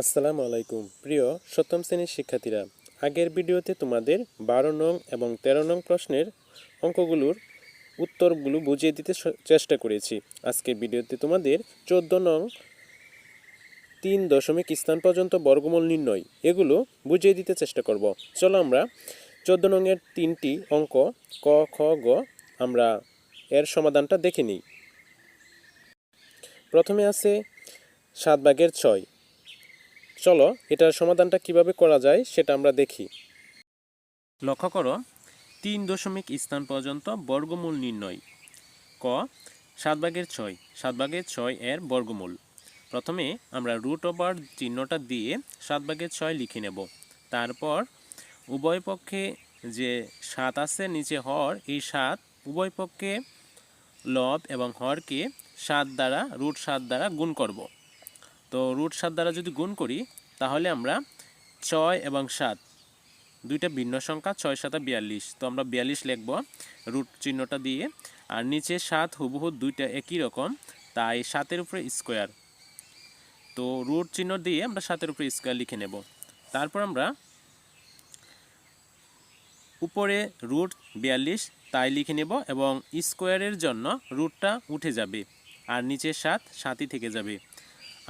আসসালামু আলাইকুম। প্রিয় সপ্তম শ্রেণির শিক্ষার্থীরা, আগের ভিডিওতে তোমাদের বারো নং এবং তেরো নং প্রশ্নের অঙ্কগুলোর উত্তরগুলো বুঝিয়ে দিতে চেষ্টা করেছি। আজকের ভিডিওতে তোমাদের চোদ্দ নং তিন দশমিক স্থান পর্যন্ত বর্গমূল নির্ণয়, এগুলো বুঝিয়ে দিতে চেষ্টা করব। চলো আমরা চোদ্দ নংয়ের তিনটি অঙ্ক ক, খ, গ, আমরা এর সমাধানটা দেখে নিই। প্রথমে আছে সাত ভাগের ছয়। চলো এটার সমাধানটা কীভাবে করা যায় সেটা আমরা দেখি। লক্ষ্য করো, তিন দশমিক স্থান পর্যন্ত বর্গমূল নির্ণয়। ক, সাত ভাগের ছয়, সাত ভাগের ছয় এর বর্গমূল। প্রথমে আমরা রুট ওভার চিহ্নটা দিয়ে সাত ভাগের ছয় লিখে নেব। তারপর উভয় পক্ষে যে সাত আছে নিচে হর, এই সাত উভয় পক্ষে লব এবং হরকে সাত দ্বারা রুট সাত দ্বারা গুণ করব। তো রুট সাত দ্বারা যদি গুণ করি, তাহলে আমরা ছয় এবং সাত, দুইটা ভিন্ন সংখ্যা, ছয়, সাতা বিয়াল্লিশ। তো আমরা বিয়াল্লিশ লিখব রুট চিহ্নটা দিয়ে, আর নিচে সাত, হুবহু দুইটা একই রকম, তাই সাতের উপরে স্কোয়ার। তো রুট চিহ্ন দিয়ে আমরা সাতের উপরে স্কোয়ার লিখে নেব। তারপর আমরা উপরে রুট বিয়াল্লিশ, তাই লিখে নেব এবং স্কোয়ারের জন্য রুটটা উঠে যাবে, আর নিচে সাত, সাতই থেকে যাবে।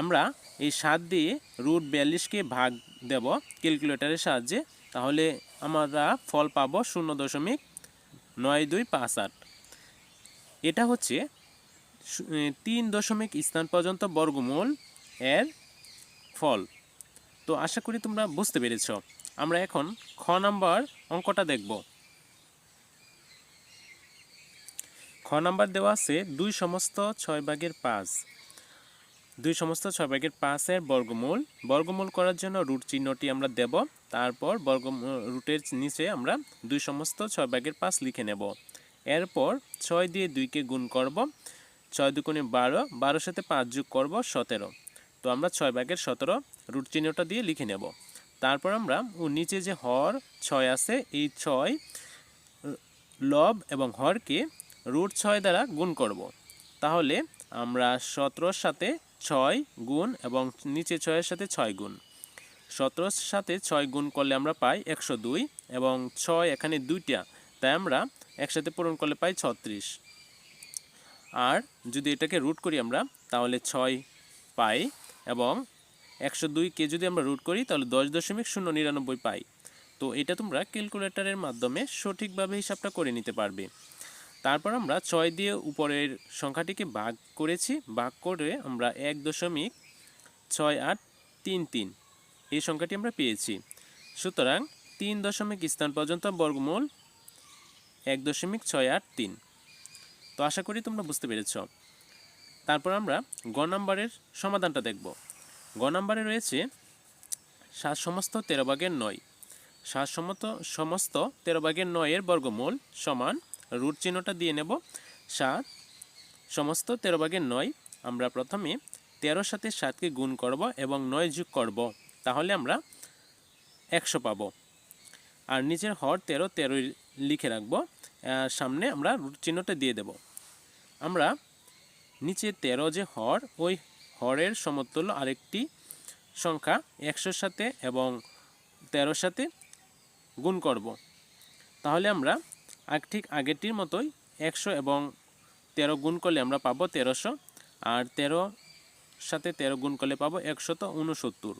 আমরা এই সাত দিয়ে রুট বিয়াল্লিশকে ভাগ দেব ক্যালকুলেটরের সাহায্যে, তাহলে আমরা ফল পাবো শূন্য দশমিক নয় দুই পাঁচ আট। এটা হচ্ছে তিন দশমিক স্থান পর্যন্ত বর্গমূল এর ফল। তো আশা করি তোমরা বুঝতে পেরেছ। আমরা এখন খ নাম্বার অঙ্কটা দেখব। খ নাম্বার দেওয়া আছে দুই সমস্ত ছয় ভাগের পাঁচ। দুই সমস্ত ছয় ভাগের পাঁচের বর্গমূল। বর্গমূল করার জন্য রুট চিহ্নটি আমরা দেব। তারপর বর্গ রুটের নিচে আমরা দুই সমস্ত ছয় ভাগের পাঁচ লিখে নেব। এরপর ছয় দিয়ে দুইকে গুণ করব। ছয় দুগুণে বারো, বারোর সাথে পাঁচ যোগ করব সতেরো। তো আমরা ছয় ভাগের সতেরো রুট চিহ্নটা দিয়ে লিখে নেব। তারপর আমরা ও নিচে যে হর ছয় আছে, এই ছয় লব এবং হরকে রুট ছয় দ্বারা গুণ করব। তাহলে আমরা সতেরোর সাথে ছয় গুণ এবং নিচে ছয়ের সাথে ছয় গুণ। সতেরোর সাথে ছয় গুণ করলে আমরা পাই একশো দুই এবং ছয় এখানে দুইটা, তাই আমরা একসাথে পূরণ করলে পাই ছত্রিশ। আর যদি এটাকে রুট করি আমরা, তাহলে ছয় পাই এবং একশো দুইকে যদি আমরা রুট করি, তাহলে দশ দশমিক শূন্য নিরানব্বই পাই। তো এটা তোমরা ক্যালকুলেটরের মাধ্যমে সঠিকভাবে হিসাবটা করে নিতে পারবে। তারপর আমরা ছয় দিয়ে উপরের সংখ্যাটিকে ভাগ করেছি, ভাগ করে আমরা এক দশমিক ছয় আট তিন তিন এই সংখ্যাটি আমরা পেয়েছি। সুতরাং তিন দশমিক স্থান পর্যন্ত বর্গমূল এক দশমিক ছয় আট তিন। তো আশা করি তোমরা বুঝতে পেরেছ। তারপর আমরা গ নাম্বারের সমাধানটা দেখব। গ নাম্বারে রয়েছে সাত সমস্ত তেরো ভাগের নয়। সাত সমস্ত সমস্ত তেরো ভাগের নয়ের বর্গমূল সমান রুট চিহ্নটা দিয়ে নেব। সাত, সমস্ত তেরো ভাগের নয়, আমরা প্রথমে তেরোর সাথে সাতকে গুণ করব এবং নয় যোগ করব, তাহলে আমরা একশো পাবো। আর নিচের হর তেরো, তেরোই লিখে রাখব। সামনে আমরা রুট চিহ্নটা দিয়ে দেব। আমরা নিচে তেরো যে হর, ওই হরের সমতুল্য আরেকটি সংখ্যা একশোর সাথে এবং তেরোর সাথে গুণ করব। তাহলে আমরা ঠিক আগেরটির মতোই একশো এবং তেরো গুণ করলে আমরা পাবো তেরোশো, আর তেরো সাথে তেরো গুণ করলে পাবো একশত উনসত্তর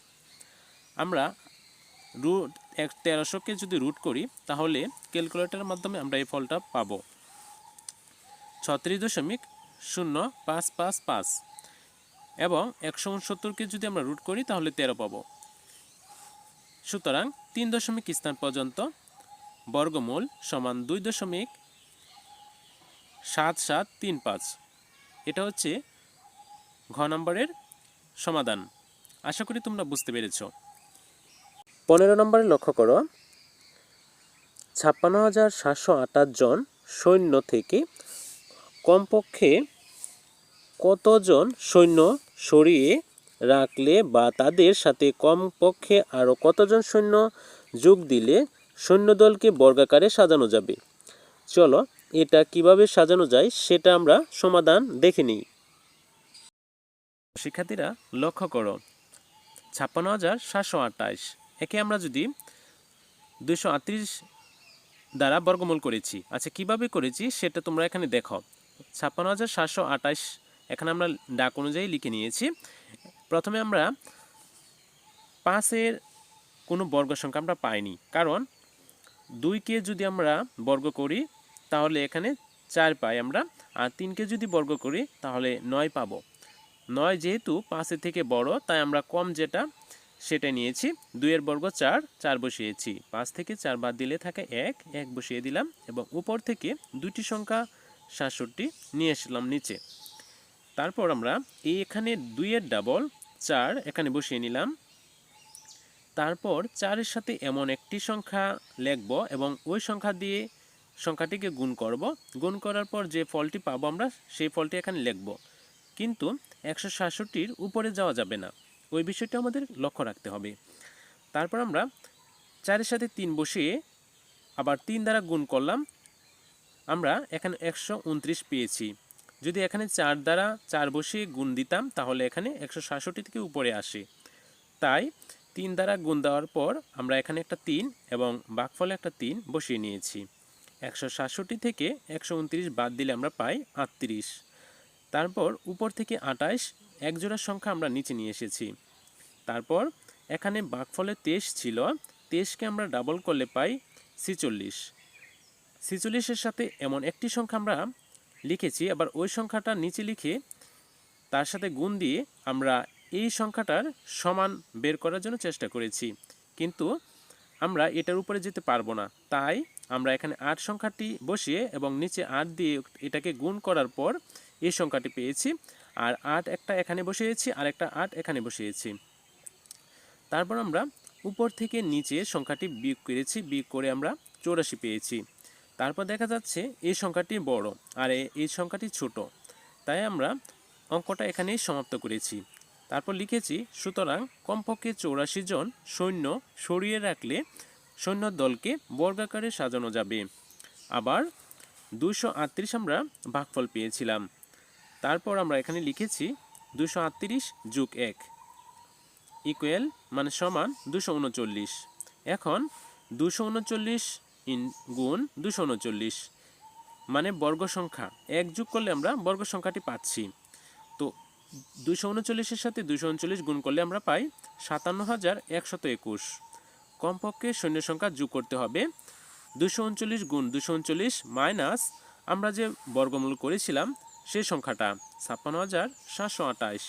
আমরা রুট এক তেরোশোকে যদি রুট করি, তাহলে ক্যালকুলেটরের মাধ্যমে আমরা এই ফলটা পাবো। ছত্রিশ দশমিক শূন্য পাঁচ পাঁচ পাঁচ এবং একশো উনসত্তরকে যদি আমরা রুট করি, তাহলে তেরো পাবো। সুতরাং তিন দশমিক স্থান পর্যন্ত বর্গমূল সমান দুই দশমিক সাত সাত তিন পাঁচ। এটা হচ্ছে ঘ নম্বরের সমাধান। আশা করি তোমরা বুঝতে পেরেছ। পনেরো নম্বরে লক্ষ্য করো। ছাপ্পান্ন হাজার সাতশো আঠাশ জন সৈন্য থেকে কমপক্ষে কতজন সৈন্য সরিয়ে রাখলে বা তাদের সাথে কমপক্ষে আরও কতজন সৈন্য যোগ দিলে সৈন্যদলকে বর্গাকারে সাজানো যাবে। চলো, এটা কীভাবে সাজানো যায় সেটা আমরা সমাধান দেখে নিই। শিক্ষার্থীরা, লক্ষ্য করো। ছাপ্পান্ন হাজার সাতশো আটাইশ একে আমরা যদি দুশো আটত্রিশ দ্বারা বর্গমূল করেছি। আচ্ছা কীভাবে করেছি সেটা তোমরা এখানে দেখো। ছাপ্পান্ন হাজার সাতশো আটাইশ এখানে আমরা ডাক অনুযায়ী লিখে নিয়েছি। প্রথমে আমরা পাঁচের কোনো বর্গ সংখ্যা আমরা পাইনি। কারণ দুইকে যদি আমরা বর্গ করি, তাহলে এখানে চার পাই আমরা, আর তিনকে যদি বর্গ করি, তাহলে নয় পাবো। নয় যেহেতু পাঁচের থেকে বড়, তাই আমরা কম যেটা, সেটা নিয়েছি। দুইয়ের বর্গ চার চার বসিয়েছি। পাঁচ থেকে চার বাদ দিলে থাকে এক এক বসিয়ে দিলাম, এবং উপর থেকে দুটি সংখ্যা সাতষট্টি নিয়ে আসলাম নিচে। তারপর আমরা এখানে দুইয়ের ডাবল চার এখানে বসিয়ে নিলাম। তারপর চারের সাথে এমন একটি সংখ্যা লিখব এবং ওই সংখ্যা দিয়ে সংখ্যাটিকে গুণ করব। গুণ করার পর যে ফলটি পাবো আমরা, সেই ফলটি এখানে লিখব। কিন্তু একশো সাতষট্টির উপরে যাওয়া যাবে না। ওই বিষয়টা আমাদের লক্ষ্য রাখতে হবে। তারপর আমরা চারের সাথে তিন বসিয়ে আবার তিন দ্বারা গুণ করলাম। আমরা এখানে একশো উনত্রিশ পেয়েছি। যদি এখানে চার দ্বারা চার বসিয়ে গুণ দিতাম, তাহলে এখানে একশো সাতষট্টি থেকে উপরে আসে। তাই তিন দ্বারা গুণ দেওয়ার পর আমরা এখানে একটা তিন এবং বাকফলে একটা তিন বসিয়ে নিয়েছি। একশো সাতষট্টি থেকে একশো উনত্রিশ বাদ দিলে আমরা পাই আটত্রিশ। তারপর উপর থেকে আটাইশ, এক জোড়া সংখ্যা আমরা নিচে নিয়ে এসেছি। তারপর এখানে বাকফলে তেইশ ছিল, তেইশকে আমরা ডাবল করলে পাই ছিচল্লিশ। ছিচল্লিশের সাথে এমন একটি সংখ্যা আমরা লিখেছি আবার ওই সংখ্যাটা নিচে লিখে তার সাথে গুণ দিয়ে আমরা এই সংখ্যাটার সমান বের করার জন্য চেষ্টা করেছি। কিন্তু আমরা এটার উপরে যেতে পারব না। তাই আমরা এখানে আট সংখ্যাটি বসিয়ে এবং নিচে আট দিয়ে এটাকে গুণ করার পর এই সংখ্যাটি পেয়েছি। আর আট একটা এখানে বসিয়েছি, আর একটা আট এখানে বসিয়েছি। তারপর আমরা উপর থেকে নিচে সংখ্যাটি বিয়োগ করেছি, বিয়োগ করে আমরা চৌরাশি পেয়েছি। তারপর দেখা যাচ্ছে এই সংখ্যাটি বড়, আর এই সংখ্যাটি ছোট। তাই আমরা অঙ্কটা এখানেই সমাপ্ত করেছি। তারপর লিখেছি, সুতরাং কমপক্ষে চৌরাশি জন সৈন্য সরিয়ে রাখলে সৈন্য দলকে বর্গাকারে সাজানো যাবে। আবার দুশো আটত্রিশ আমরা ভাগফল পেয়েছিলাম। তারপর আমরা এখানে লিখেছি দুশো আটত্রিশ যুগ এক ইকুয়াল মানে সমান দুশো উনচল্লিশ। এখন দুশো উনচল্লিশ ইন গুণ দুশো উনচল্লিশ মানে বর্গ সংখ্যা এক যোগ করলে আমরা বর্গ সংখ্যাটি পাচ্ছি। তো দুশো উনচল্লিশের সাথে দুশো উনচল্লিশ গুণ করলে আমরা পাই সাতান্ন হাজার একশত একুশ। কমপক্ষে সৈন্য সংখ্যা যোগ করতে হবে। দুশো উনচল্লিশ গুণ দুশো উনচল্লিশ মাইনাস আমরা যে বর্গমূল করেছিলাম সেই সংখ্যাটা ছাপ্পান্ন হাজার সাতশো আটাইশ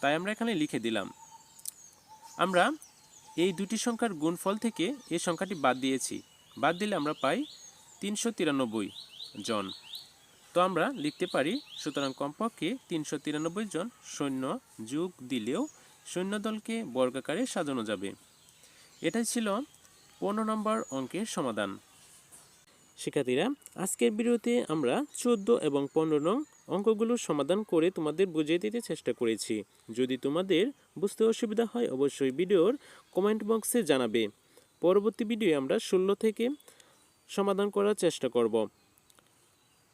তাই আমরা এখানে লিখে দিলাম। আমরা এই দুটি সংখ্যার গুণফল থেকে এই সংখ্যাটি বাদ দিয়েছি। বাদ দিলে আমরা পাই তিনশো তিরানব্বই জন। তো আমরা লিখতে পারি, সুতরাং কমপক্ষে তিনশো তিরানব্বই জন সৈন্য যোগ দিলেও সৈন্যদলকে বর্গাকারে সাজানো যাবে। এটাই ছিল পনেরো নম্বর অঙ্কের সমাধান। শিক্ষার্থীরা, আজকের ভিডিওতে আমরা চোদ্দ এবং পনেরো নং অঙ্কগুলোর সমাধান করে তোমাদের বুঝিয়ে দিতে চেষ্টা করেছি। যদি তোমাদের বুঝতে অসুবিধা হয়, অবশ্যই ভিডিওর কমেন্ট বক্সে জানাবে। পরবর্তী ভিডিও আমরা ষোলো থেকে সমাধান করার চেষ্টা করব।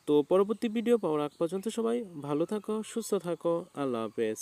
তো পরবর্তী ভিডিও পাওয়ার আগ পর্যন্ত সবাই ভালো থাকো সুস্থ থাকো আল্লাহ হাফেজ।